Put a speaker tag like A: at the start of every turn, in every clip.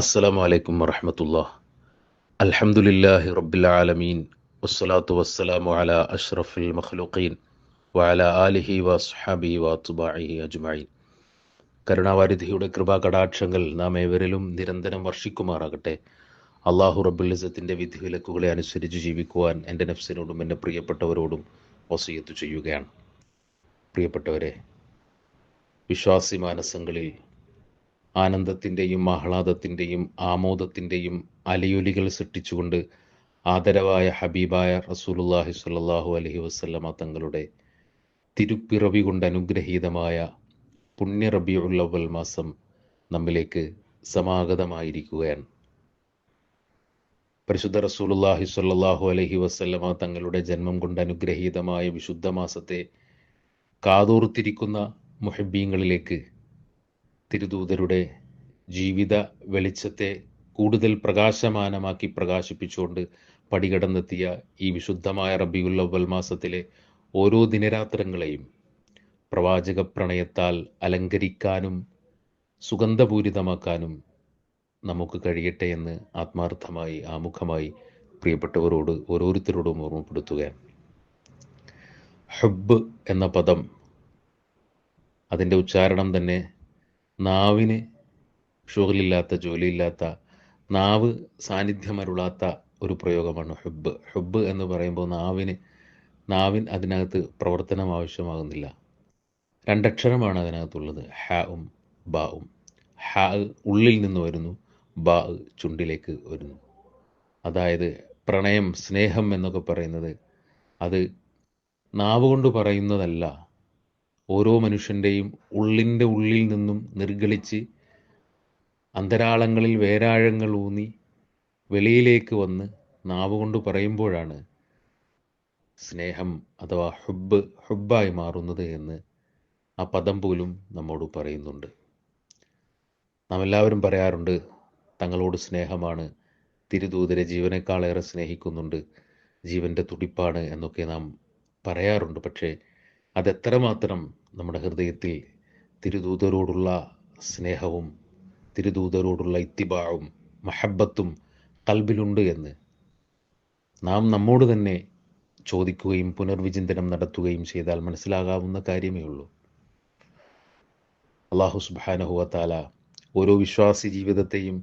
A: അസ്സലാമു അലൈക്കും വറഹമത്തുള്ള അൽഹമുല്ലാഹി റബ്ബിലാലമീൻ വസ്സലാത്തു വസ്സലാമു അല അഷ്റഫുൽ മഖ്ലൂഖീൻ വഅല ആലിഹി വസ്ഹാബി വത്തുബാഹി അജ്മഈൻ. കരുണാവാരിധിയുടെ കൃപാ കടാക്ഷങ്ങൾ നാം ഏവരിലും നിരന്തരം വർഷിക്കുമാറാകട്ടെ. അള്ളാഹു റബുലിസത്തിന്റെ വിധി വിലക്കുകളെ അനുസരിച്ച് ജീവിക്കുവാൻ എന്റെ നഫ്സിനോടും എന്റെ പ്രിയപ്പെട്ടവരോടും വസീയത്ത് ചെയ്യുകയാണ്. പ്രിയപ്പെട്ടവരെ വിശ്വാസി മാനസങ്ങളിൽ ആനന്ദത്തിന്റെയും ആഹ്ലാദത്തിന്റെയും ആമോദത്തിന്റെയും അലയൊലികൾ സൃഷ്ടിച്ചുകൊണ്ട് ആദരവായ ഹബീബായ റസൂലുല്ലാഹി സ്വല്ലല്ലാഹു അലൈഹി വസല്ലമ തങ്ങളുടെ തിരുപ്പിറവി കൊണ്ട് അനുഗ്രഹീതമായ പുണ്യ റബിയുള്ളവൽ മാസം നമ്മിലേക്ക് സമാഗതമായിരിക്കുകയാണ്. പരിശുദ്ധ റസൂലുല്ലാഹി സ്വല്ലല്ലാഹു അലൈഹി വസല്ലമ തങ്ങളുടെ ജന്മം കൊണ്ട് അനുഗ്രഹീതമായ വിശുദ്ധ മാസത്തെ കാതോർത്തിരിക്കുന്ന മുഹബീങ്ങളിലേക്ക് തിരുദൂതരുടെ ജീവിത വെളിച്ചത്തെ കൂടുതൽ പ്രകാശമാനമാക്കി പ്രകാശിപ്പിച്ചുകൊണ്ട് പടികടന്നെത്തിയ ഈ വിശുദ്ധമായ റബിയുല്ലവൽ മാസത്തിലെ ഓരോ ദിനരാത്രങ്ങളെയും പ്രവാചക പ്രണയത്താൽ അലങ്കരിക്കാനും സുഗന്ധപൂരിതമാക്കാനും നമുക്ക് കഴിയട്ടെ എന്ന് ആത്മാർത്ഥമായി ആമുഖമായി പ്രിയപ്പെട്ടവരോട് ഓരോരുത്തരോടും ഓർമ്മപ്പെടുത്തുകയാണ് ഹബ്ബ് എന്ന പദം അതിന്റെ ഉച്ചാരണം തന്നെ നാവിന് ഷുഗലില്ലാത്ത ജോലിയില്ലാത്ത നാവ് സാന്നിധ്യമരുളാത്ത ഒരു പ്രയോഗമാണ് ഹുബ് ഹുബ് എന്ന് പറയുമ്പോൾ നാവിന് നാവിൻ അതിനകത്ത് പ്രവർത്തനം ആവശ്യമാകുന്നില്ല. രണ്ടക്ഷരമാണ് അതിനകത്തുള്ളത്. ഹാവും ബാവും ഹാ ഉള്ളിൽ നിന്ന് വരുന്നു ബാ ചുണ്ടിലേക്ക് വരുന്നു. അതായത് പ്രണയം സ്നേഹം എന്നൊക്കെ പറയുന്നത് അത് നാവ് കൊണ്ട് പറയുന്നതല്ല ഓരോ മനുഷ്യന്റെയും ഉള്ളിന്റെ ഉള്ളിൽ നിന്നും നിർഗളിച്ച് അന്തരാളങ്ങളിൽ വേരാഴങ്ങൾ ഊന്നി വെളിയിലേക്ക് വന്ന് നാവ് കൊണ്ട് പറയുമ്പോഴാണ് സ്നേഹം അഥവാ ഹുബ് ഹുബായി മാറുന്നത് എന്ന് ആ പദം പോലും നമ്മോട് പറയുന്നുണ്ട്. നാം എല്ലാവരും പറയാറുണ്ട് തങ്ങളോട് സ്നേഹമാണ് തിരുദൂതരെ ജീവനേക്കാളേറെ സ്നേഹിക്കുന്നുണ്ട് ജീവന്റെ തുടിപ്പാണ് എന്നൊക്കെ നാം പറയാറുണ്ട്. പക്ഷേ അതെത്രമാത്രം നമ്മുടെ ഹൃദയത്തിൽ തിരുദൂതരോടുള്ള സ്നേഹവും തിരുദൂതരോടുള്ള ഇത്തിബാവും മഹബത്തും കൽബിലുണ്ട് എന്ന് നാം നമ്മോട് തന്നെ ചോദിക്കുകയും പുനർവിചിന്തനം നടത്തുകയും ചെയ്താൽ മനസ്സിലാകാവുന്ന കാര്യമേ ഉള്ളൂ. അള്ളാഹു സുബാനഹുവത്താല ഓരോ വിശ്വാസി ജീവിതത്തെയും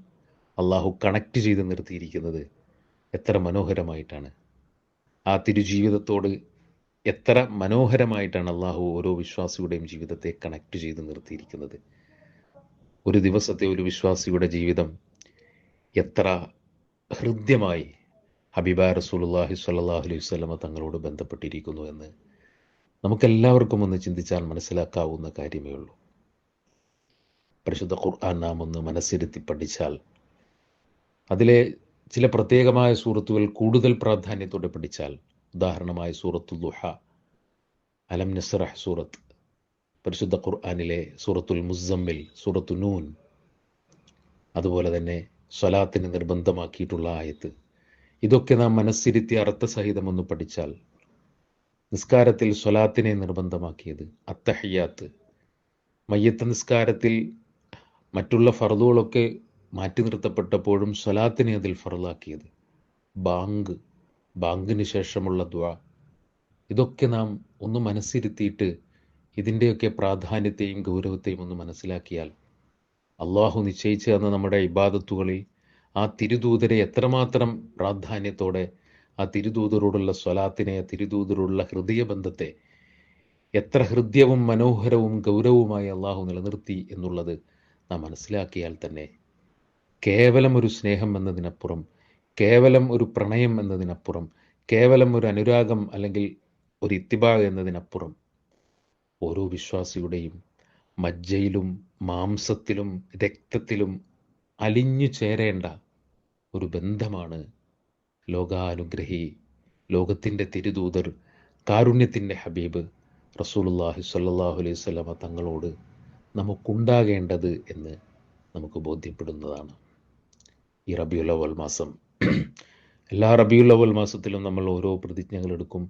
A: അള്ളാഹു കണക്ട് ചെയ്ത് നിർത്തിയിരിക്കുന്നത് എത്ര മനോഹരമായിട്ടാണ്. ആ തിരുജീവിതത്തോട് എത്ര മനോഹരമായിട്ടാണ് അള്ളാഹു ഓരോ വിശ്വാസിയുടെയും ജീവിതത്തെ കണക്ട് ചെയ്ത് നിർത്തിയിരിക്കുന്നത്. ഒരു ദിവസത്തെ ഒരു വിശ്വാസിയുടെ ജീവിതം എത്ര ഹൃദ്യമായി ഹബീബ റസൂലുല്ലാഹി സ്വല്ലാഹു അലൈഹി സ്വലമ തങ്ങളോട് ബന്ധപ്പെട്ടിരിക്കുന്നു എന്ന് നമുക്കെല്ലാവർക്കും ഒന്ന് ചിന്തിച്ചാൽ മനസ്സിലാക്കാവുന്ന കാര്യമേ ഉള്ളൂ. പരിശുദ്ധ ഖുർആൻ നാം ഒന്ന് മനസ്സിരുത്തി പഠിച്ചാൽ അതിലെ ചില പ്രത്യേകമായ സുഹൃത്തുക്കൾ കൂടുതൽ പ്രാധാന്യത്തോടെ പഠിച്ചാൽ ഉദാഹരണമായി സൂറത്തുൽ ദുഹ അലം നസ്രഹ് സൂറത്ത് പരിശുദ്ധ ഖുർആാനിലെ സൂറത്തുൽ മുസമ്മിൽ സൂറത്തു നൂൻ. അതുപോലെ തന്നെ സ്വലാത്തിന് നിർബന്ധമാക്കിയിട്ടുള്ള ആയത്ത്. ഇതൊക്കെ നാം മനസ്സിരുത്തി അർത്ഥസഹിതം ഒന്ന് പഠിച്ചാൽ നിസ്കാരത്തിൽ സ്വലാത്തിനെ നിർബന്ധമാക്കിയത് അത്തഹയ്യാത്ത് മയ്യത്ത് നിസ്കാരത്തിൽ മറ്റുള്ള ഫർദുകളൊക്കെ മാറ്റി നിർത്തപ്പെട്ടപ്പോഴും സ്വലാത്തിനെ അതിൽ ഫറലാക്കിയത് ബാങ്ക്. ബാങ്കിന് ശേഷമുള്ള ദ്വ ഇതൊക്കെ നാം ഒന്ന് മനസ്സിരുത്തിയിട്ട് ഇതിന്റെയൊക്കെ പ്രാധാന്യത്തെയും ഗൗരവത്തെയും ഒന്ന് മനസ്സിലാക്കിയാൽ അള്ളാഹു നിശ്ചയിച്ചു തന്ന നമ്മുടെ ഇബാദത്തുകളിൽ ആ തിരുദൂതരെ എത്രമാത്രം പ്രാധാന്യത്തോടെ ആ തിരുദൂതരോടുള്ള സ്വലാത്തിനെ ആ തിരുദൂതരോടുള്ള ഹൃദയബന്ധത്തെ എത്ര ഹൃദ്യവും മനോഹരവും ഗൗരവവുമായി അള്ളാഹു നിലനിർത്തി എന്നുള്ളത് നാം മനസ്സിലാക്കിയാൽ തന്നെ കേവലം ഒരു സ്നേഹം എന്നതിനപ്പുറം കേവലം ഒരു പ്രണയം എന്നതിനപ്പുറം കേവലം ഒരു അനുരാഗം അല്ലെങ്കിൽ ഒരു ഇത്തിബാഗ് എന്നതിനപ്പുറം ഓരോ വിശ്വാസിയുടെയും മജ്ജയിലും മാംസത്തിലും രക്തത്തിലും അലിഞ്ഞു ചേരേണ്ട ഒരു ബന്ധമാണ് ലോകാനുഗ്രഹി ലോകത്തിന്റെ തിരുദൂതർ കാരുണ്യത്തിന്റെ ഹബീബ് റസൂലുല്ലാഹി സ്വല്ലല്ലാഹു അലൈഹി സ്വലമ തങ്ങളോട് നമുക്കുണ്ടാകേണ്ടത് എന്ന് നമുക്ക് ബോധ്യപ്പെടുന്നതാണ്. ഈ റബിയുലവൽ മാസം എല്ലാ റബിയുൽ അവൽ മാസത്തിലും നമ്മൾ ഓരോ പ്രതിജ്ഞകൾ എടുക്കും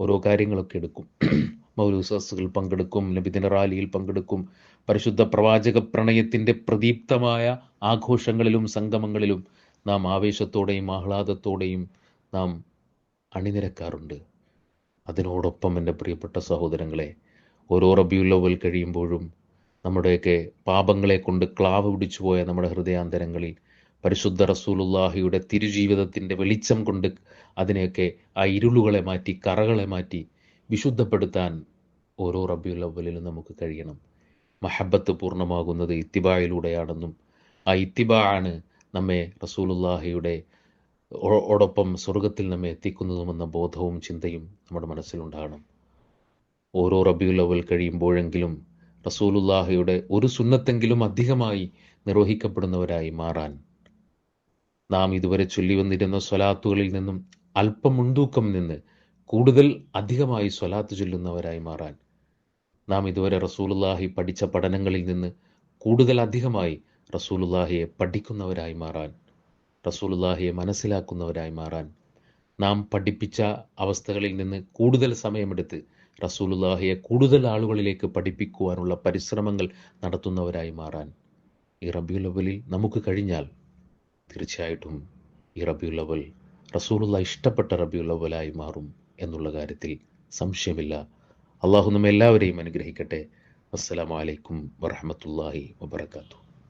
A: ഓരോ കാര്യങ്ങളൊക്കെ എടുക്കും. മൗലൂസാസുകൾ പങ്കെടുക്കും നബിദിന റാലിയിൽ പങ്കെടുക്കും. പരിശുദ്ധ പ്രവാചക പ്രണയത്തിന്റെ പ്രദീപ്തമായ ആഘോഷങ്ങളിലും സംഗമങ്ങളിലും നാം ആവേശത്തോടെയും ആഹ്ലാദത്തോടെയും നാം അണിനിരക്കാറുണ്ട്. അതിനോടൊപ്പം എന്റെ പ്രിയപ്പെട്ട സഹോദരങ്ങളെ ഓരോ റബിയുള്ളവൽ കഴിയുമ്പോഴും നമ്മുടെയൊക്കെ പാപങ്ങളെ കൊണ്ട് ക്ലാവ് പിടിച്ചുപോയ നമ്മുടെ ഹൃദയാന്തരങ്ങളിൽ പരിശുദ്ധ റസൂലുള്ളാഹിയുടെ തിരുജീവിതത്തിന്റെ വെളിച്ചം കൊണ്ട് അതിനെയൊക്കെ ആ ഇരുളുകളെ മാറ്റി കറകളെ മാറ്റി വിശുദ്ധപ്പെടുത്താൻ ഓരോ റബ്ബിയുള്ളവലിലും നമുക്ക് കഴിയണം. മഹബത്ത് പൂർണമാകുന്നത് ഇത്തിബായിലൂടെയാണെന്നും ആ ഇത്തിബാണ് നമ്മെ റസൂലുള്ളാഹിയുടെ ഓ- ഓടൊപ്പം സ്വർഗത്തിൽ നമ്മെ എത്തിക്കുന്നതുമെന്ന ബോധവും ചിന്തയും നമ്മുടെ മനസ്സിലുണ്ടാകണം. ഓരോ റബിയുൽ അവൽ കഴിയുമ്പോഴെങ്കിലും റസൂലുള്ളാഹിയുടെ ഒരു സുന്നത്തെങ്കിലും അധികമായി നിർവഹിക്കപ്പെടുന്നവരായി മാറാൻ നാം ഇതുവരെ ചൊല്ലി വന്നിരുന്ന സ്വലാത്തുകളിൽ നിന്നും അല്പം മുൻതൂക്കം നിന്ന് കൂടുതൽ അധികമായി സ്വലാത്ത് ചൊല്ലുന്നവരായി മാറാൻ നാം ഇതുവരെ റസൂലുല്ലാഹി പഠിച്ച പഠനങ്ങളിൽ നിന്ന് കൂടുതൽ അധികമായി റസൂലുല്ലാഹിയെ പഠിക്കുന്നവരായി മാറാൻ റസൂലുല്ലാഹിയെ മനസ്സിലാക്കുന്നവരായി മാറാൻ നാം പഠിപ്പിച്ച അവസ്ഥകളിൽ നിന്ന് കൂടുതൽ സമയമെടുത്ത് റസൂലുല്ലാഹിയെ കൂടുതൽ ആളുകളിലേക്ക് പഠിപ്പിക്കുവാനുള്ള പരിശ്രമങ്ങൾ നടത്തുന്നവരായി മാറാൻ ഈ റബിയുൽ അവലിൽ നമുക്ക് കഴിഞ്ഞാൽ തീർച്ചയായിട്ടും ഈ റബിയുൽ അവൽ ഇഷ്ടപ്പെട്ട റബിയുൽ അവലായി മാറും എന്നുള്ള കാര്യത്തിൽ സംശയമില്ല. അള്ളാഹു നമ്മെ എല്ലാവരെയും അനുഗ്രഹിക്കട്ടെ. അസ്സലാമു അലൈക്കും വറഹമത്തല്ലാഹി വബർക്കാത്തു